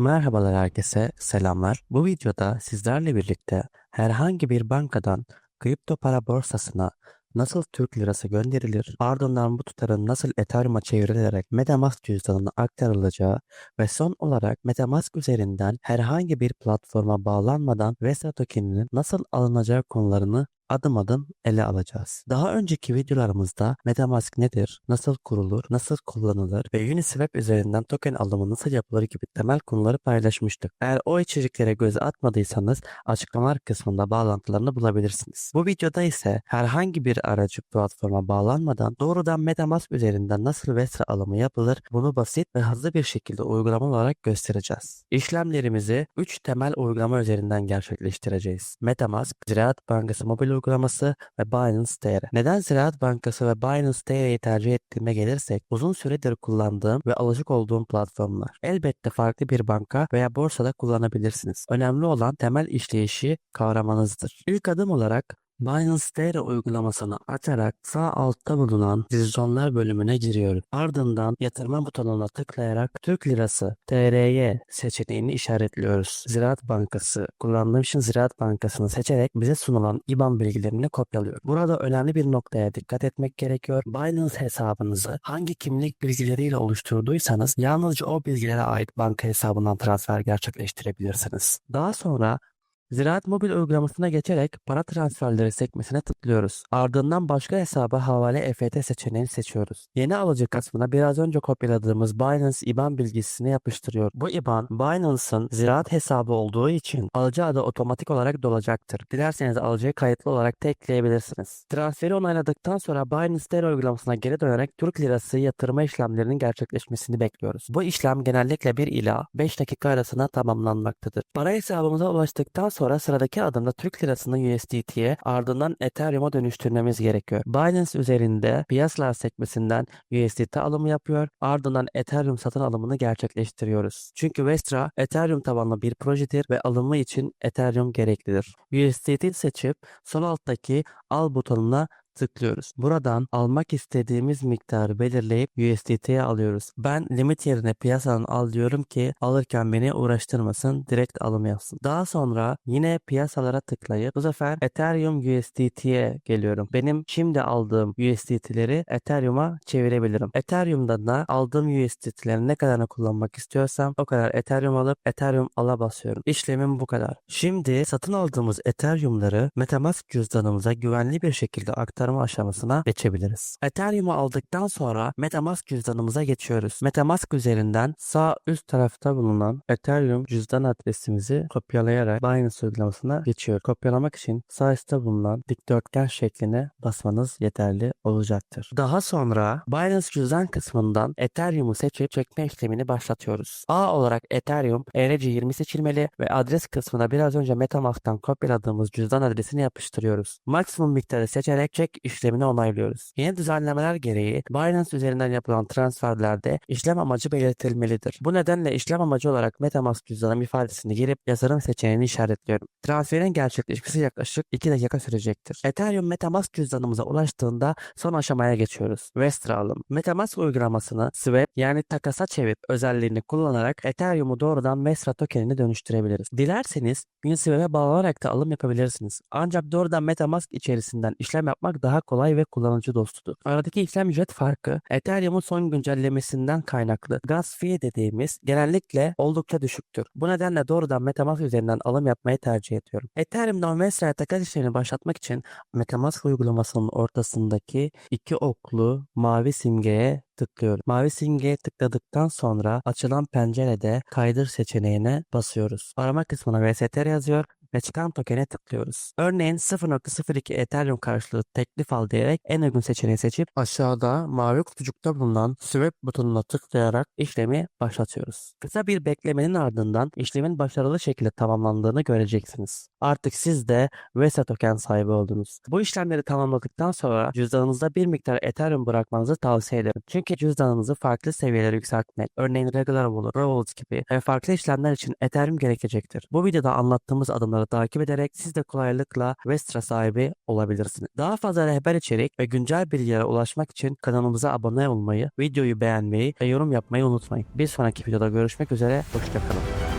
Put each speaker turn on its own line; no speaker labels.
Merhabalar herkese, selamlar. Bu videoda sizlerle birlikte herhangi bir bankadan kripto para borsasına nasıl Türk lirası gönderilir, ardından bu tutarın nasıl Ethereum'a çevrilerek MetaMask cüzdanına aktarılacağı ve son olarak MetaMask üzerinden herhangi bir platforma bağlanmadan Vesa tokeninin nasıl alınacağı konularını adım adım ele alacağız. Daha önceki videolarımızda MetaMask nedir, nasıl kurulur, nasıl kullanılır ve Uniswap üzerinden token alımı nasıl yapılır gibi temel konuları paylaşmıştık. Eğer o içeriklere göz atmadıysanız açıklamalar kısmında bağlantılarını bulabilirsiniz. Bu videoda ise herhangi bir aracı platforma bağlanmadan doğrudan MetaMask üzerinden nasıl Vestra alımı yapılır bunu basit ve hızlı bir şekilde uygulama olarak göstereceğiz. İşlemlerimizi 3 temel uygulama üzerinden gerçekleştireceğiz. MetaMask, Ziraat Bankası mobil uygulaması ve Binance TR. Neden Ziraat Bankası ve Binance TR'yi tercih ettiğime gelirsek uzun süredir kullandığım ve alışık olduğum platformlar. Elbette farklı bir banka veya borsada kullanabilirsiniz. Önemli olan temel işleyişi kavramanızdır. İlk adım olarak Binance TR uygulamasını açarak sağ altta bulunan cüzdanlar bölümüne giriyoruz. Ardından yatırma butonuna tıklayarak Türk Lirası TRY seçeneğini işaretliyoruz. Ziraat Bankası kullandığım için Ziraat Bankası'nı seçerek bize sunulan IBAN bilgilerini kopyalıyor. Burada önemli bir noktaya dikkat etmek gerekiyor. Binance hesabınızı hangi kimlik bilgileriyle oluşturduysanız yalnızca o bilgilere ait banka hesabından transfer gerçekleştirebilirsiniz. Daha sonra Ziraat mobil uygulamasına geçerek para transferleri sekmesine tıklıyoruz. Ardından başka hesaba havale EFT seçeneğini seçiyoruz. Yeni alıcı kısmına biraz önce kopyaladığımız Binance IBAN bilgisini yapıştırıyor. Bu IBAN Binance'ın ziraat hesabı olduğu için alıcı adı otomatik olarak dolacaktır. Dilerseniz alıcıyı kayıtlı olarak da ekleyebilirsiniz. Transferi onayladıktan sonra Binance TR uygulamasına geri dönerek Türk lirası yatırma işlemlerinin gerçekleşmesini bekliyoruz. Bu işlem genellikle 1 ila 5 dakika arasında tamamlanmaktadır. Para hesabımıza ulaştıktan sonra sonra sıradaki adımda Türk lirasını USDT'ye ardından Ethereum'a dönüştürmemiz gerekiyor. Binance üzerinde piyasalar sekmesinden USDT alımı yapıyor ardından Ethereum satın alımını gerçekleştiriyoruz. Çünkü Vestra Ethereum tabanlı bir projedir ve alımı için Ethereum gereklidir. USDT seçip sol alttaki al butonuna tıklıyoruz. Buradan almak istediğimiz miktarı belirleyip USDT'ye alıyoruz. Ben limit yerine piyasadan al diyorum ki alırken beni uğraştırmasın direkt alım yapsın. Daha sonra yine piyasalara tıklayıp bu sefer Ethereum USDT'ye geliyorum. Benim şimdi aldığım USDT'leri Ethereum'a çevirebilirim. Ethereum'da da aldığım USDT'lerin ne kadarını kullanmak istiyorsam o kadar Ethereum alıp Ethereum ala basıyorum. İşlemim bu kadar. Şimdi satın aldığımız Ethereum'ları Metamask cüzdanımıza güvenli bir şekilde aktarmak aktarma aşamasına geçebiliriz. Ethereum'u aldıktan sonra Metamask cüzdanımıza geçiyoruz. Metamask üzerinden sağ üst tarafta bulunan Ethereum cüzdan adresimizi kopyalayarak Binance uygulamasına geçiyor. Kopyalamak için sağ üstte bulunan dikdörtgen şekline basmanız yeterli olacaktır. Daha sonra Binance cüzdan kısmından Ethereum'u seçip çekme işlemini başlatıyoruz. A olarak Ethereum ERC20 seçilmeli ve adres kısmına biraz önce Metamask'tan kopyaladığımız cüzdan adresini yapıştırıyoruz. Maksimum miktarı seçerek çek işlemini onaylıyoruz. Yeni düzenlemeler gereği Binance üzerinden yapılan transferlerde işlem amacı belirtilmelidir. Bu nedenle işlem amacı olarak Metamask cüzdanım ifadesini girip yazarım seçeneğini işaretliyorum. Transferin gerçekleşmesi yaklaşık 2 dakika sürecektir. Ethereum Metamask cüzdanımıza ulaştığında son aşamaya geçiyoruz. Vestra alım. Metamask uygulamasını swap yani takasa çevirip özelliğini kullanarak Ethereum'u doğrudan Vestra tokenine dönüştürebiliriz. Dilerseniz Uniswap'e bağlanarak da alım yapabilirsiniz. Ancak doğrudan Metamask içerisinden işlem yapmak daha kolay ve kullanıcı dostudur. Aradaki işlem ücret farkı Ethereum'un son güncellemesinden kaynaklı. Gas fee dediğimiz genellikle oldukça düşüktür. Bu nedenle doğrudan Metamask üzerinden alım yapmayı tercih ediyorum. Ethereum'dan Vesra'ya takas işlemini başlatmak için Metamask uygulamasının ortasındaki iki oklu mavi simgeye tıklıyorum. Mavi simgeye tıkladıktan sonra açılan pencerede kaydır seçeneğine basıyoruz. Arama kısmına VSTR yazıyor ve çıkan tokene tıklıyoruz. Örneğin 0.02 Ethereum karşılığı teklif al diyerek en uygun seçeneği seçip aşağıda mavi kutucukta bulunan swap butonuna tıklayarak işlemi başlatıyoruz. Kısa bir beklemenin ardından işlemin başarılı şekilde tamamlandığını göreceksiniz. Artık siz de VESA token sahibi oldunuz. Bu işlemleri tamamladıktan sonra cüzdanınızda bir miktar Ethereum bırakmanızı tavsiye ederim. Çünkü cüzdanınızı farklı seviyelere yükseltmek, örneğin Regular Wallet, Revolut gibi ve farklı işlemler için Ethereum gerekecektir. Bu videoda anlattığımız adımları takip ederek siz de kolaylıkla Vestra sahibi olabilirsiniz. Daha fazla rehber içerik ve güncel bilgilere ulaşmak için kanalımıza abone olmayı, videoyu beğenmeyi ve yorum yapmayı unutmayın. Bir sonraki videoda görüşmek üzere, hoşçakalın.